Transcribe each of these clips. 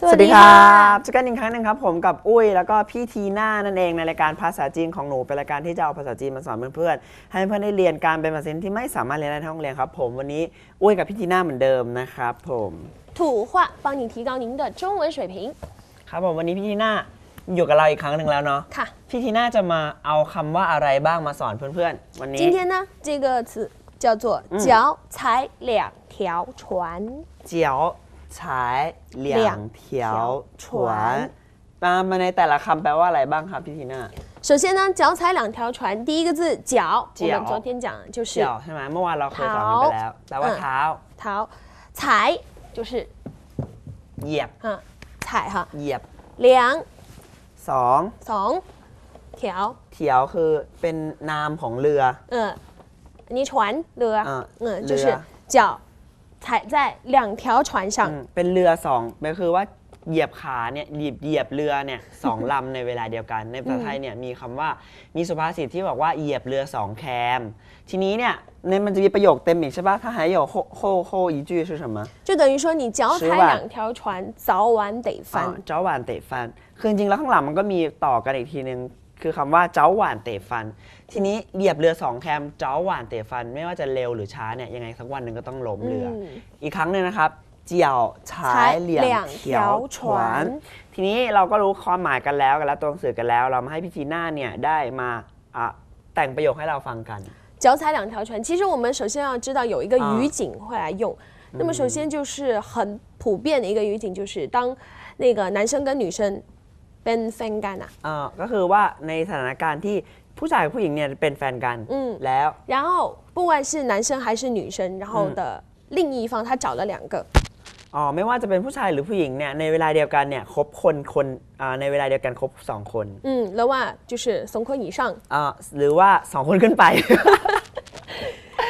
สวัสดีครับเจอกันอีกครั้งหนึ่งครับผมกับอุ้ยแล้วก็พี่ทีน่านั่นเองในรายการภาษาจีนของหนูเป็นรายการที่จะเอาภาษาจีนมาสอนเพื่อนๆให้เพื่อนได้เรียนการเป็นภาษาจีนที่ไม่สามารถเรียนได้ในห้องเรียนครับผมวันนี้อุ้ยกับพี่ทีน่าเหมือนเดิมนะครับผม 土话帮你提高您的中文水平。 ครับผมวันนี้พี่ทีน่าอยู่กับเราอีกครั้งหนึ่งแล้วเนาะ ค่ะ พี่ทีน่าจะมาเอาคำว่าอะไรบ้างมาสอนเพื่อนๆ วันนี้ 今天呢，这个词叫做脚踩两条船。 เ จียวฉายเหลียงเถียวฉวนมามาในแต่ละคำแปลว่าอะไรบ้างครับพี่ทีน่า 首先呢，脚踩两条船，第一个字脚，我脚们昨天讲的就是 เจียวใช่ไหมเมื่อวานเราเคยสอนกันไปแล้วแปลว่าเท้า 逃，踩就是 เหยียบ 啊踩哈， เหยียบ 两 สอง สอง条， เถียวคือเป็นนามของเรือ 嗯，你船เรือ อ่า 嗯， เรื 就是 อ 脚 踩在两条船上 อืมเป็นเรือสองก็คือว่าเหยียบขาเนี่ยเหยียบเหยียบเรือเนี่ยสองลำในเวลาเดียวกัน ในภาษาไทยเนี่ยมีคำว่ามีสุภาษิตที่บอกว่าเหยียบเรือสองแคม ทีนี้เนี่ยในมันจะมีประโยคเต็มอีกใช่ปะถ้า还有后后后一句是什么就等于说你脚踩十万两条船，早晚得 อ่า 翻。 เจ้าหวานเตะฟัน คือจริงๆแล้วข้างหลังมันก็มีต่อกันอีกทีนึง คือคำว่าเจ้าหวานเตะฟัน ทีนี้เหยียบเรือสองแคม เจ้าหวานเตะฟัน ไม่ว่าจะเร็วหรือช้าเนี่ยยังไงสักวันหนึ่งก็ต้องล้มเรืออ ม อีกครั้งหนึ่งนะครับ เจียวฉายเหลี่ยงเถียวฉวน ทีนี้เราก็รู้ความหมายกันแล้วกันแล้วตัวหนังสือกันแล้ว เรามาให้พี่จีน่าเนี่ยได้มาอ่ะแต่งประโยคให้เราฟังกัน 脚踩两条船，其实我们首先要知道有一个啊语景会来用。那么首先就是很普遍的一个语景，就是当那个男生跟女生 เป็นแฟนกัน啊， เอ่อก็คือว่าในสถานการณ์ที่ผู้ชายกับผู้หญิงเนี่ยเป็นแฟนกัน 嗯， แล้ว 然后不管是男生还是女生，然后的另一方他找了两个， อ๋อไม่ว่าจะเป็นผู้ชายหรือผู้หญิงเนี่ยในเวลาเดียวกันเนี่ยคบคนคนอ่าในเวลาเดียวกันคบสองคน 嗯，แล้วว่า就是สองคน以上， อ่าหรือว่าสองคนขึ้นไป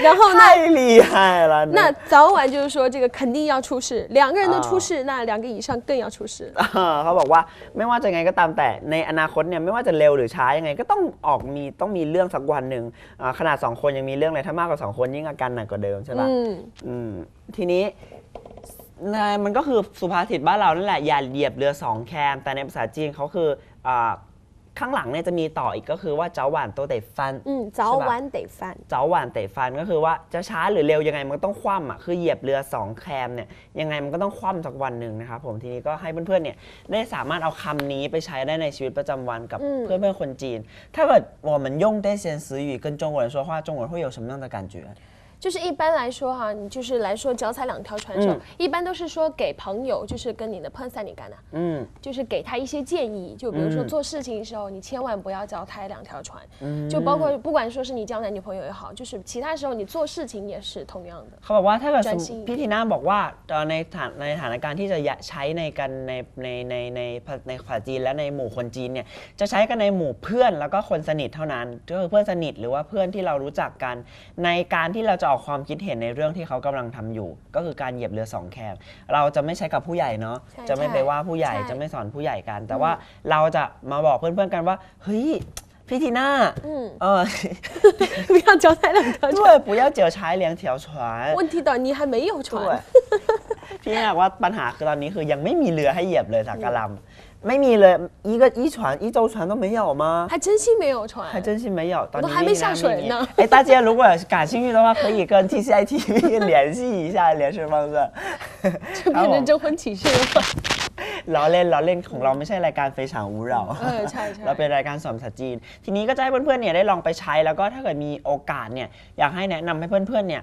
然后呢， 太厉害了那呢早晚就是说这个肯定要出事，两个人都出事，那两个以上更要出事。 อ่าเขาบอกว่าไม่ว่าจะไงก็ตามแต่ในอนาคตเนี่ยไม่ว่าจะเร็วหรือช้ายังไงก็ต้องออกมีต้องมีเรื่องสักวันหนึ่งอ่าขนาดสองคนยังมีเรื่องเลยถ้ามากกว่าสองคนยิ่งอาการหนักกว่าเดิมใช่ปะ 嗯， อืมทีนี้ในมันก็คือสุภาษิตบ้านเรานั่นแหละอย่าเหยียบเรือสองแคม แต่ในภาษาจีนเขาคืออา ข้างหลังเนี่ยจะมีต่ออีกก็คือว่าเจ้าหวานโตเตฟัน 嗯，早晚得翻。 เจ้าหวานเตะฟันก็คือว่าจะช้าหรือเร็วยังไงมันก็ต้องคว่ำอ่ะคือเหยียบเรือสองแคมเนี่ยยังไงมันก็ต้องคว่ำสักวันหนึ่งนะครับผมทีนี้ก็ให้เพื่อนๆเนี่ยได้สามารถเอาคำนี้ไปใช้ได้ในชีวิตประจำวันกับ อืม เพื่อนๆคนจีน ถ้าเกิด我们用这些词语跟中国人说话中国人会有什么样的感觉 就是一般来说哈，你就是来说脚踩两条船的时候，嗯一般都是说给朋友，就是跟你的朋友你干的， อืม 就是给他一些建议，就比如说嗯做事情的时候，你千万不要脚踩两条船，嗯就包括不管说是你交男女朋友也好，就是其他时候你做事情也是同样的。 เขาบอกว่าถ้าเกิดสม จำชื่อ พี่ทีน่าบอกว่าเอ่อในฐานในสถานการณ์ที่จะใช้ในกันในในในในในภาษาจีนและในหมู่คนจีนเนี่ยจะใช้กันในหมู่เพื่อนแล้วก็คนสนิทเท่านั้นก็คือเพื่อนสนิทหรือว่าเพื่อนที่เรารู้จักกัน ในการที่เราจะ ออกความคิดเห็นในเรื่องที่เขากำลังทำอยู่ ก็คือการเหยียบเรือสองแคมเราจะไม่ใช้กับผู้ใหญ่เนาะ ใช่ จะไม่ไปว่าผู้ใหญ่ ใช่ จะไม่สอนผู้ใหญ่กัน แต่ว่าเราจะมาบอกเพื่อนๆกันว่าเฮ้ยพี่ทีน่า 嗯， เออ 不要脚踩两条船。对不要脚踩两条船问题的你还没有 ด้วย 船， พี่อยากว่าปัญหาคือตอนนี้คือยังไม่มีเรือให้เหยียบเลยสักกะลำ ไม่มีเลย一个一船一艘船都没有吗？还真心没有船。还真是没有，ตอนนี้ 还没下水呢哎，大家如果感兴趣的话，可以跟 TCI TV 联系一下联系方式。就变成征婚启事了吗？ ล้อเล่นล้อเล่นของเราไม่ใช่รายการเฟฉางอูเรา เออใช่ใช่ เราเป็นรายการสอนภาษาจีน ทีนี้ก็จะให้เพื่อนๆเนี่ยได้ลองไปใช้แล้วก็ถ้าเกิดมีโอกาสเนี่ยอยากให้แนะนำให้เพื่อนๆเนี่ย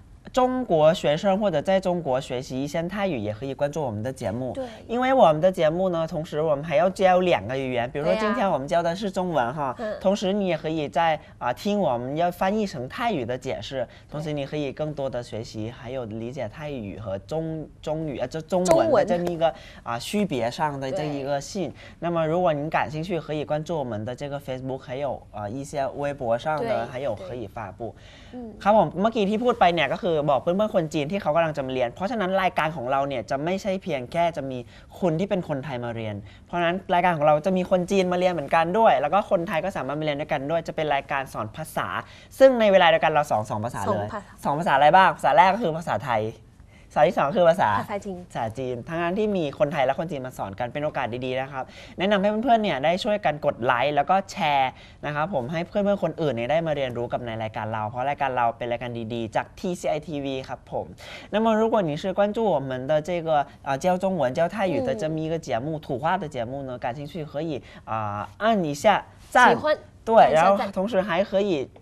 中国学生或者在中国学习一线泰语，也可以关注我们的节目。对因为我们的节目呢，同时我们还要教两个语言，比如说对啊今天我们教的是中文哈，嗯同时你也可以在啊、听我们要翻译成泰语的解释，同时你可以更多的学习，还有理解泰语和中中语啊，这中文的中文这么一个啊区别上的这对一个信。那么如果您感兴趣，可以关注我们的这个 Facebook，还有啊、一些微博上的，对还有对可以发布。 อืม ครับผมเมื่อกี้ที่พูดไปเนี่ยก็คือ บอกเพื่อนๆคนจีนที่เขากำลังจะมาเรียน เพราะฉะนั้นรายการของเราเนี่ยจะไม่ใช่เพียงแค่จะมีคนที่เป็นคนไทยมาเรียน เพราะฉะนั้นรายการของเราจะมีคนจีนมาเรียนเหมือนกันด้วย แล้วก็คนไทยก็สามารถมาเรียนด้วยกันด้วย จะเป็นรายการสอนภาษา ซึ่งในเวลาเดียวกันเราสอนสองภาษาสองเลยภาษาสองภาษาอะไรบ้างภาษาแรกก็คือภาษาไทย ภาษาที่สองคือภาษา ภาษาจีน ภาษาจีน ทั้งนั้นที่มีคนไทยและคนจีนมาสอนกันเป็นโอกาสดีๆนะครับ แนะนำให้เพื่อนๆเนี่ยได้ช่วยกันกดไลค์แล้วก็แชร์นะครับผมให้เพื่อนๆคนอื่นเนี่ยได้มาเรียนรู้กับในรายการเรา เพราะรายการเราเป็นรายการดีๆ จาก TCI TV ครับผม那么如果你是关注我们的这个啊教中文教泰语的嗯这么一个节目土话的节目呢感兴趣可以啊、按一下赞喜欢对，按一下然后赞同时还可以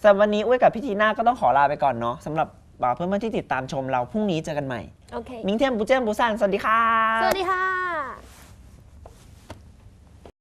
สำหรับวันนี้อุ้ยกับพี่ทีน่าก็ต้องขอลาไปก่อนเนาะสำหรับเพื่อนๆที่ติดตามชมเราพรุ่งนี้เจอกันใหม่โอเค มิงเทียมบูเจยมปูซันสวัสดีค่ะ สวัสดีค่ะ